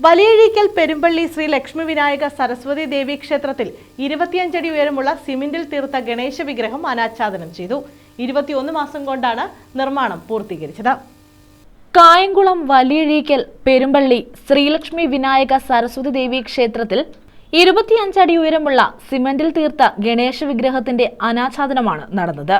വലിയഴീക്കൽ പെരുമ്പള്ളി ശ്രീ ലക്ഷ്മി വിനായക സരസ്വതി ദേവി ക്ഷേത്രത്തിൽ ഇരുപത്തിയഞ്ചടി ഉയരമുള്ള സിമെന്റിൽ തീർത്ത ഗണേശ വിഗ്രഹം അനാച്ഛാദനം ചെയ്തു. ഇരുപത്തിയൊന്ന് മാസം കൊണ്ടാണ് നിർമ്മാണം പൂർത്തീകരിച്ചത്. കായംകുളം വലിയഴീക്കൽ പെരുമ്പള്ളി ശ്രീലക്ഷ്മി വിനായക സരസ്വതി ദേവി ക്ഷേത്രത്തിൽ ഇരുപത്തിയഞ്ചടി ഉയരമുള്ള സിമന്റിൽ തീർത്ത ഗണേശ വിഗ്രഹത്തിന്റെ അനാച്ഛാദനമാണ് നടന്നത്.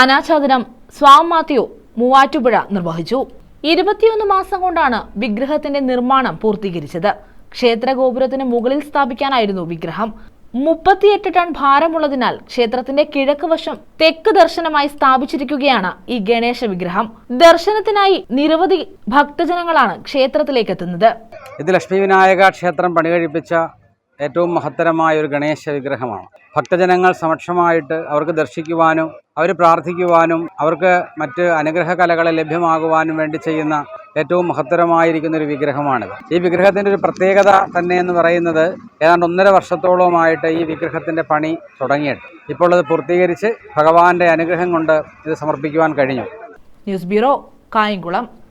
അനാച്ഛാദനം സ്വാം മാത്യു മൂവാറ്റുപുഴ നിർവഹിച്ചു. ഇരുപത്തിയൊന്ന് മാസം കൊണ്ടാണ് വിഗ്രഹത്തിന്റെ നിർമ്മാണം പൂർത്തീകരിച്ചത്. ക്ഷേത്ര ഗോപുരത്തിന് മുകളിൽ സ്ഥാപിക്കാനായിരുന്നു വിഗ്രഹം. മുപ്പത്തിയെട്ട് ടൺ ഭാരമുള്ളതിനാൽ ക്ഷേത്രത്തിന്റെ കിഴക്ക് വശം തെക്ക് ദർശനമായി സ്ഥാപിച്ചിരിക്കുകയാണ് ഈ ഗണേശ വിഗ്രഹം. ദർശനത്തിനായി നിരവധി ഭക്തജനങ്ങളാണ് ക്ഷേത്രത്തിലേക്ക് എത്തുന്നത് ഇത് ലക്ഷ്മി വിനായക ക്ഷേത്രം പണികഴിപ്പിച്ച ഏറ്റവും മഹത്തരമായ ഒരു ഗണേശ വിഗ്രഹമാണ്. ഭക്തജനങ്ങൾ സമക്ഷമായിട്ട് അവർക്ക് ദർശിക്കുവാനും അവർ പ്രാർത്ഥിക്കുവാനും അവർക്ക് മറ്റ് അനുഗ്രഹ കലകളെ ലഭ്യമാകുവാനും വേണ്ടി ചെയ്യുന്ന ഏറ്റവും മഹത്തരമായിരിക്കുന്ന ഒരു വിഗ്രഹമാണിത്. ഈ വിഗ്രഹത്തിന്റെ ഒരു പ്രത്യേകത തന്നെ എന്ന് പറയുന്നത് ഏതാണ്ട് ഒന്നര വർഷത്തോളമായിട്ട് ഈ വിഗ്രഹത്തിന്റെ പണി തുടങ്ങിയിട്ട് ഇപ്പോൾ അത് പൂർത്തീകരിച്ച് ഭഗവാന്റെ അനുഗ്രഹം കൊണ്ട് ഇത് സമർപ്പിക്കുവാൻ കഴിഞ്ഞു. News bureau Kayamkulam.